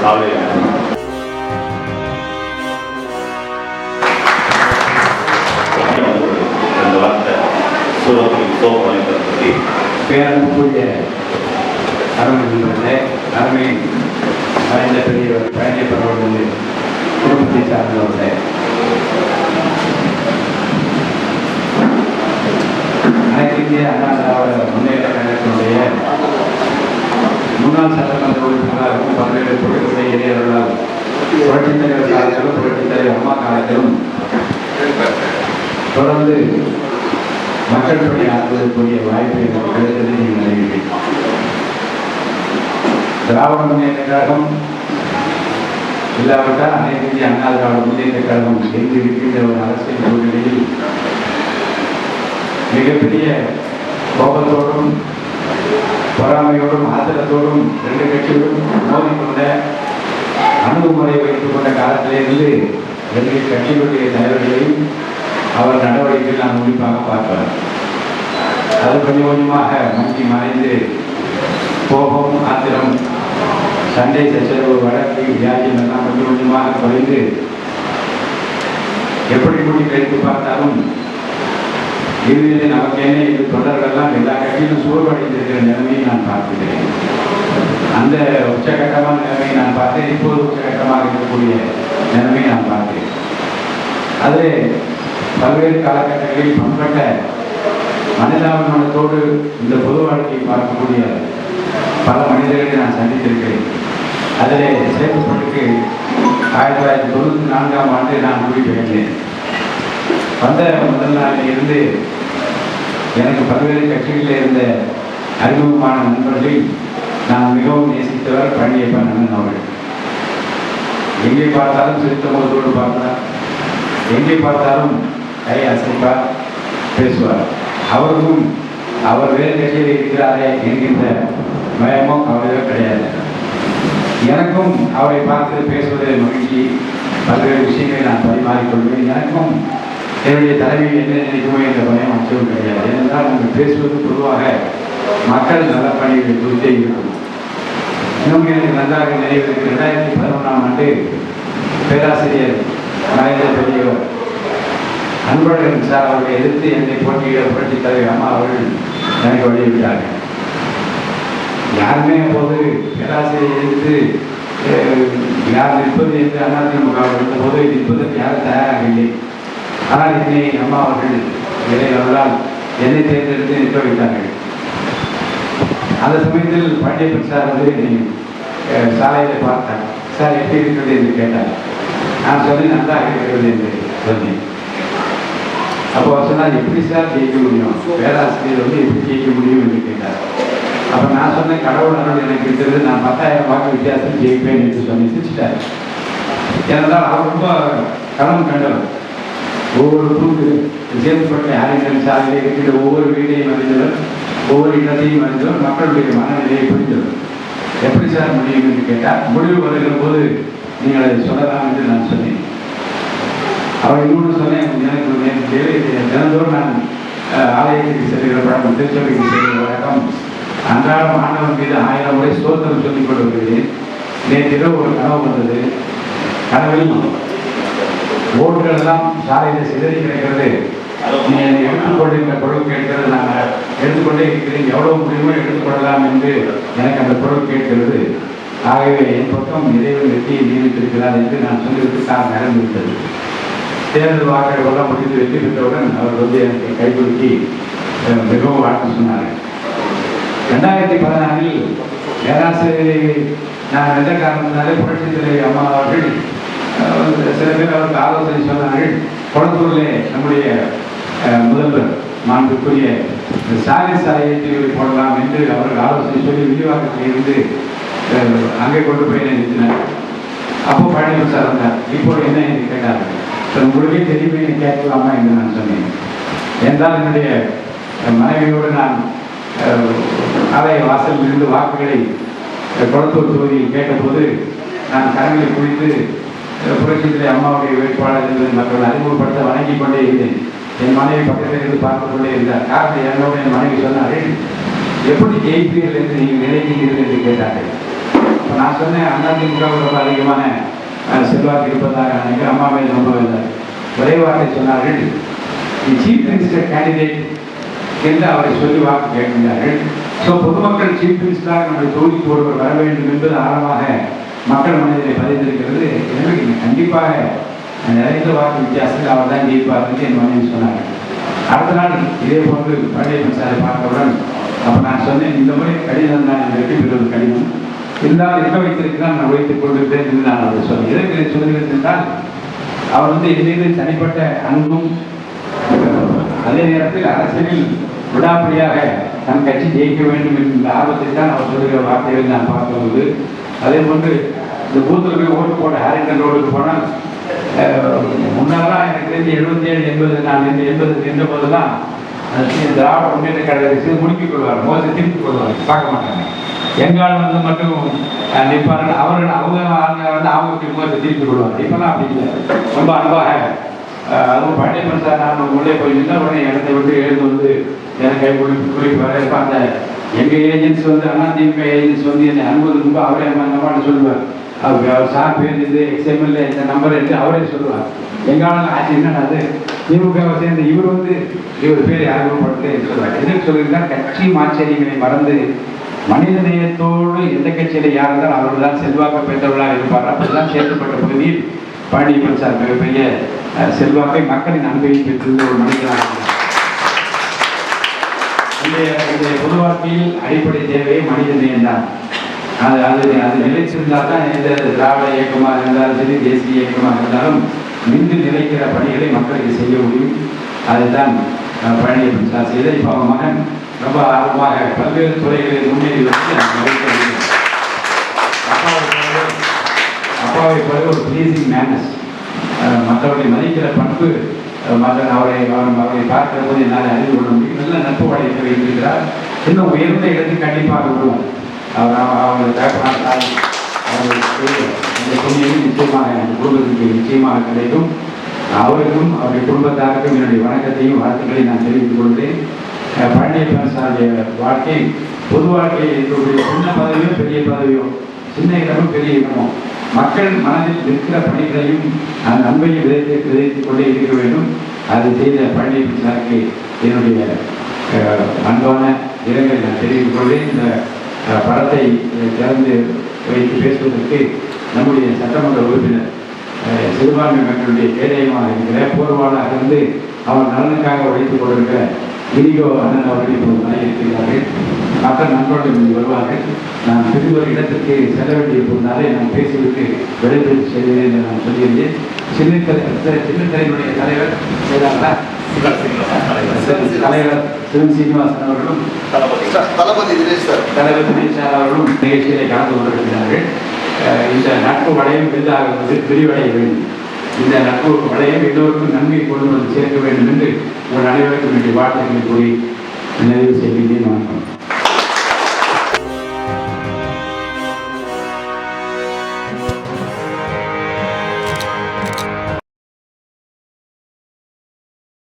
தேவையான ரெண்டு வார்த்தை சூரத்தில் சோப்பனை பற்றி பேரன்புக்குரிய அருமை அருமை மறைந்த பெரியவர் குடும்பத்தை அனைத்து இந்திய அண்ணா திராவிட முன்னேற்ற கழகத்தினுடைய முன்னாள் சட்டமன்ற உறுப்பினராகவும் பல்வேறு தொழில்துறை இளைஞர்களால் புரட்சித் தலைவர் காலத்திலும் புரட்சித் தலைவர் அம்மா காலத்திலும் தொடர்ந்து மக்கள் பணி ஆற்றுவதற்குரிய வாய்ப்பை எனக்கு கிடைத்ததை நீங்கள் அறிவீர்கள். திராவிட முன்னேற்ற கழகம் இல்லாவிட்டால் அனைத்து இந்திய அண்ணா திராவிட முன்னேற்ற கழகம் எங்கு இருக்கின்ற ஒரு அரசியல் சூழ்நிலையில் மிகப்பெரிய கோபத்தோடும் பொறாமையோடும் ஆத்திரத்தோடும் ரெண்டு கட்சிகளும் கொண்ட அணுகுமுறையை வைத்துக் கொண்ட காலத்திலிருந்து ரெண்டு கட்சிகளுடைய தலைவர்களையும் அவர் நடவடிக்கையில் நான் உன்னிப்பாக பார்ப்பார் அது கொஞ்சம் கொஞ்சமாக மங்கி மறைந்து கோபம் ஆத்திரம் சண்டை சச்சரவு வழக்கு வியாஜம் எல்லாம் கொஞ்சம் கொஞ்சமாக குறைந்து எப்படி கூட்டி கழித்து பார்த்தாலும் இறுதியில் நமக்கு என்ன இது தொடர்களெல்லாம் எல்லா கட்சியிலும் சூழ்வடைந்திருக்கிற நிலைமையை நான் பார்க்கிறேன். அந்த உச்சகட்டமான நிலைமையை நான் பார்த்தேன். இப்போது உச்சகட்டமாக இருக்கக்கூடிய நிலைமையை நான் பார்த்தேன் அது பல்வேறு காலகட்டங்களில் பண்பட்ட மனிதாபிமானத்தோடு இந்த பொது வாழ்க்கையை பார்க்கக்கூடிய பல மனிதர்களை நான் சந்தித்திருக்கிறேன். அதிலே சேத்துப்பட்டுக்கு ஆயிரத்தி தொள்ளாயிரத்தி தொண்ணூற்றி நான்காம் ஆண்டு நான் குடிபெயர்ந்தேன். வந்த முதல் நாளில் இருந்து எனக்கு பல்வேறு கட்சிகளில் இருந்த அறிமுகமான நண்பர்களில் நான் மிகவும் நேசித்தவர் பழனியப்பன் அண்ணன் அவர்கள். எங்கே பார்த்தாலும் சிரித்த முகத்தோடு பார்த்தார் எங்கே பார்த்தாலும் கை அசைப்பார் பேசுவார். அவருக்கும் அவர் வேறு கட்சியில் இருக்கிறாரே என்கின்ற பயமும் அவரிடம் கிடையாது. எனக்கும் அவரை பார்த்து பேசுவதில் மகிழ்ச்சி. பல்வேறு விஷயங்களை நான் பரிமாறிக்கொள்வேன். எனக்கும் என்னுடைய தலைவி என்ன நினைக்குமோ என்ற பயம் அச்சவும் கிடையாது. ஏனென்றால் நம்ம பேசுவது பொதுவாக மக்கள் நலப்பணிகளை குறித்தே இருக்கும். இன்னும் எனக்கு நன்றாக நினைவிருக்கு ரெண்டாயிரத்தி பதினொன்றாம் ஆண்டு பேராசிரியர் நாயகர் பெரியவர் அன்பழகன் சார் அவர்களை எதிர்த்து என்னை போட்டியிட புரட்சி தலைவர் அம்மா அவர்கள் எனக்கு வழிவிட்டார்கள் யாருமே அப்போது பேராசிரியை எதிர்த்து யார் நிற்பது? என்று அதிமுக இருந்தபோது நிற்பதற்கு யாரும் தயாராக இல்லை. ஆனால் என்னை அம்மா அவர்கள் இளையவர்களால் என்னை தேர்ந்தெடுத்து நிற்க வைத்தார்கள். அந்த சமயத்தில் பாண்டியப்பன் சார் வந்து என்னை சாலையில் பார்த்தார். சார் எப்படி இருக்கிறது? என்று கேட்டார். நான் சொல்லி நன்றாக இருக்கிறது என்று சொன்னேன். அப்போ சொன்னால் எப்படி சார் ஜெயிக்க முடியும்? பேராசிரியர் வந்து எப்படி ஜெயிக்க முடியும்? என்று கேட்டார். அப்போ நான் சொன்னேன் கடவுள் அருள் எனக்கு இருக்கிறது. நான் பத்தாயிரம் வாக்கு வித்தியாசம் ஜெயிப்பேன் என்று சொல்லி சிரிச்சிட்டார். ஏனென்றால் அவர் ரொம்ப கடன் கண்டவர். ஒவ்வொரு தூக்கு சேர்க்கப்பட்ட ஹாரிசன் சாலையில் இருக்கின்ற ஒவ்வொரு வீடையும் அறிந்தவர் ஒவ்வொரு இடத்தையும் அறிந்தவர் மக்களுடைய மனநிலையை புரிந்தவர் எப்படி சார் முடியும் என்று கேட்டால் முடிவு வருகிற போது நீங்கள் அதை சொல்லலாம் என்று நான் சொன்னேன். அவர் இன்னொன்று சொன்னேன் எனக்கு நேற்று தினந்தோறும் நான் ஆலயத்துக்கு செல்கிற பழக்கம் திருச்சபைக்கு செல்கிற வழக்கம் அன்றாடம் ஆண்டவன் மீது ஆயிரம் முறை ஸ்தோத்திரம் சொல்லிக் கொண்டு வருகிறேன். நேற்று ஒரு கனவு வந்தது. கனவில் ஓட்டுகள் எல்லாம் சாலையில் சிதறி கிடைக்கிறது? நீங்கள் எடுத்துக்கொண்டிருந்த பொருள் கேட்கிறது நாங்கள் எடுத்துக்கொண்டே இருக்கிறேன். எவ்வளோ முடியுமோ எடுத்துக்கொள்ளலாம் என்று எனக்கு அந்த பொருள் கேட்கிறது. ஆகவே என் பக்கம் இறைவன் வெற்றியை நியமித்திருக்கிறார் என்று நான் சொல்லிவிட்டு தான் நேரம் இருந்தது தேர்தல் வாக்குகள் எல்லாம் முடிந்து வெற்றி பெற்றவுடன் அவர் வந்து எனக்கு கைகுலுக்கி மிகவும் வாழ்த்து சொன்னார். ரெண்டாயிரத்தி பதினாறில் பேராசிரியரை நான் எந்த காரணத்தினாலே புரட்சி தலைவி அம்மா அவர்கள் சில பேர் அவருக்கு ஆலோசனை சொன்னார்கள் கொளத்தூரிலே நம்முடைய முதல்வர் மாண்புக்குரிய சாலை சாலையை போடலாம் என்று அவர்கள் ஆலோசனை சொல்லி விரிவாக்கத்தில் இருந்து அங்கே கொண்டு போய் நிறுத்தினார் அப்போ பழனிவர் சார் வந்தார் இப்போ என்ன என்று கேட்டார் உங்களுக்கே தெரியுமே கேட்கலாமா என்று நான் சொன்னேன் என்றால் என்னுடைய மனைவியோடு நான் ஆலய வாசலில் இருந்து வாக்குகளை குளத்தூர் தொகுதியில் கேட்டபோது நான் கரங்களை குளித்து அஹ், அம்மாவுடைய வேட்பாளர் என்று மக்கள் அறிமுகப்படுத்த வணங்கிக் கொண்டே இருந்தேன். என் மனைவி பக்கத்தில் இருந்து பார்த்து கொண்டே இருந்தார். காரணம் என்னோட என் மனைவி சொன்னார்கள் எப்படி ஜெயிப்பீர்கள் என்று நீங்கள் நினைக்கிறீர்கள் என்று கேட்டார்கள். இப்போ நான் சொன்னேன் அதிமுக ரொம்ப அதிகமான செல்வாக்கு இருப்பதாக நினைக்கிறேன். அம்மாவை நம்பவில்லை ஒரே வார்த்தை சொன்னார்கள் தி சீஃப் மினிஸ்டர் கேண்டிடேட் என்று அவரை சொல்லி வாக்கு கேட்கின்றார்கள். ஸோ பொதுமக்கள் சீஃப் மினிஸ்டராக நம்முடைய தொகுதிக்கு ஒருவர் வர வேண்டும் என்பது ஆழமாக மக்கள் மனதிலே பதிந்திருக்கிறது எனவே கண்டிப்பாக நிறைந்த வாக்கு வித்தியாசத்தில் அவர் தான் ஜெயிப்பார் என்று என் மனைவி சொன்னார்கள். அடுத்த நாள் இதே போன்று பழனியப்பன் சாரை பார்த்தவுடன் அப்போ நான் சொன்னேன் இந்த முறை கடிதம் தான் வெற்றி பெறுவது கடிதம் இருந்தாலும் எங்க வைத்திருக்கிறான் நான் வைத்துக் கொண்டிருக்கிறேன் என்று நான் அவர் சொன்னேன். எதற்கு இதை சொல்கிறேன் என்றால் அவர் வந்து என் மீது தனிப்பட்ட அன்பும் அதே நேரத்தில் அரசியலில் விடாப்படியாக தன் கட்சி ஜெயிக்க வேண்டும் என்ற ஆர்வத்தை தான் அவர் சொல்கிற வார்த்தைகளை நான் பார்க்கும்போது அதே போன்று இந்த பூத்தில் போய் ஓட்டு போட ஹாரிங்டன் ரோடுக்கு போனால் முன்னெல்லாம் எனக்கு தெரிஞ்சு எழுபத்தி ஏழு எண்பது நான் இந்த எண்பது நின்ற போதெல்லாம் திராவிட முன்னேற்ற கழகத்தை முடிக்கிக் கொள்வார் மோசம் திருப்பிக் கொள்வார் பார்க்க மாட்டாங்க. எங்கால் வந்து மட்டும் அஹ், அவர்கள் அவங்க ஆளுநர் வந்து அவங்க முகத்தை திருப்பி கொள்வார் இப்பெல்லாம் அப்படி இல்லை. ரொம்ப அன்பாக அதுவும் பழனியப்பன் சார் நான் உள்ளே போய் நின்ற உடனே இடத்தை விட்டு எழுந்து வந்து கை குறி அந்த எங்கள் ஏஜென்சி வந்து அதிமுக ஏஜென்சி வந்து என்னை அனுபவம் ரொம்ப அவரே நம்மாட்ட சொல்லுவார். அவர் சார் பேர் இது எக்ஸ்எம்எல்ஏ இந்த நம்பர் எடுத்து அவரே சொல்லுவார். எங்காலும் ஆச்சு என்னடா அது? திமுகவை சேர்ந்த இவர் வந்து இவர் பேரை அறிமுகப்படுத்தி சொல்லுவார். எதுக்கு சொல்லியிருக்கார் கட்சி மாச்சரியங்களை மறந்து மனித நேயத்தோடு எந்த கட்சியில யார் இருந்தாலும் அவர்கள் தான் செல்வாக்கு பெற்றவர்களாக இருப்பார் அப்படிதான் சேர்க்கப்பட்ட பகுதியில் பழனியப்பன் சார் மிகப்பெரிய செல்வாக்கை மக்களின் அன்பையும் பெற்றிருந்த ஒரு மனிதனாக இருந்தார். இன்றைய இன்றைய பொது வாழ்க்கையில் அடிப்படை தேவையை மனித தான் அது அது அது நிலைச்சிருந்தால் தான் எந்த திராவிட இயக்கமாக இருந்தாலும் சரி தேசிய இயக்கமாக இருந்தாலும் நின்று நிலைக்கிற பணிகளை மக்களுக்கு செய்ய முடியும். அதுதான் பழனி பழனியப்பன் சார் செய்த இப்போ அவங்க மகன் ரொம்ப ஆர்வமாக பல்வேறு துறைகளில் முன்னேறி வந்து அப்பாவை போல ஒரு பிளீசிங் மேனஸ் மற்றவர்களை மதிக்கிற பண்பு மகன் அவரை அவர் அவரை பார்க்கிற போது என்னால் அறிந்து கொள்ள முடியும் நல்ல நட்பு படைத்து வைத்திருக்கிறார் இன்னும் உயர்ந்த இடத்துக்கு கண்டிப்பாக விடுவோம் அவர் அவ- அவங்க தகப்பனார் தாய் இந்த புண்ணியம் நிச்சயமாக என் குடும்பத்துக்கு நிச்சயமாக கிடைக்கும் அவருக்கும் அவருடைய குடும்பத்தாருக்கும் என்னுடைய வணக்கத்தையும் வாழ்த்துக்களையும் நான் தெரிவித்துக் கொள்கிறேன் பழனியப்பன் சாருடைய வாழ்க்கை பொது வாழ்க்கை என்னுடைய சின்ன பதவியோ பெரிய பதவியோ சின்ன இடமும் பெரிய இடமும் மக்கள் மனதில் இருக்கிற பணிகளையும் அந்த அன்பையும் விதைத்து விதைத்துக் கொண்டே இருக்க வேண்டும். அது செய்த பழனி சாருக்கு என்னுடைய அன்பான இரங்கலை நான் தெரிவித்துக் கொள்வேன் இந்த படத்தை திறந்து வைத்து பேசுவதற்கு நம்முடைய சட்டமன்ற உறுப்பினர் சிறுபான்மை மக்களுடைய கேடயமாக இருக்கிற போர்வாளாக இருந்து அவர் நலனுக்காக உழைத்துக் கொண்டிருக்கிற இனிகோ அண்ணன் அவர்கள் இப்போது மனை இருக்கிறார்கள். மற்ற நண்பர்கள் இங்கு வருவார்கள். நான் பிரிவு இடத்திற்கு செல்ல வேண்டியிருப்பதனாலே நான் பேசிவிட்டு விடைபெற்று செல்கிறேன் என்று நான் சொல்லியிருந்தேன். சின்ன சின்னத்தரையினுடைய தலைவர் செய்தாங்களா தலைவர் சிவன் சீனிவாசன் அவர்களும் தளபதி தலைவர் தினேஷ் அவர்களும் நிகழ்ச்சியிலே கலந்து கொண்டிருக்கிறார்கள். இந்த நட்பு வளையம் விருதாக விரிவடைய வேண்டும் இந்த நட்பு வளையம் எல்லோருக்கும் நன்மை கொண்டு வந்து சேர்க்க வேண்டும் என்று உங்கள் அனைவருக்கும் வேண்டிய வாழ்த்துக்களை கூறி நிறைவு செய்கின்றேன். வணக்கம்.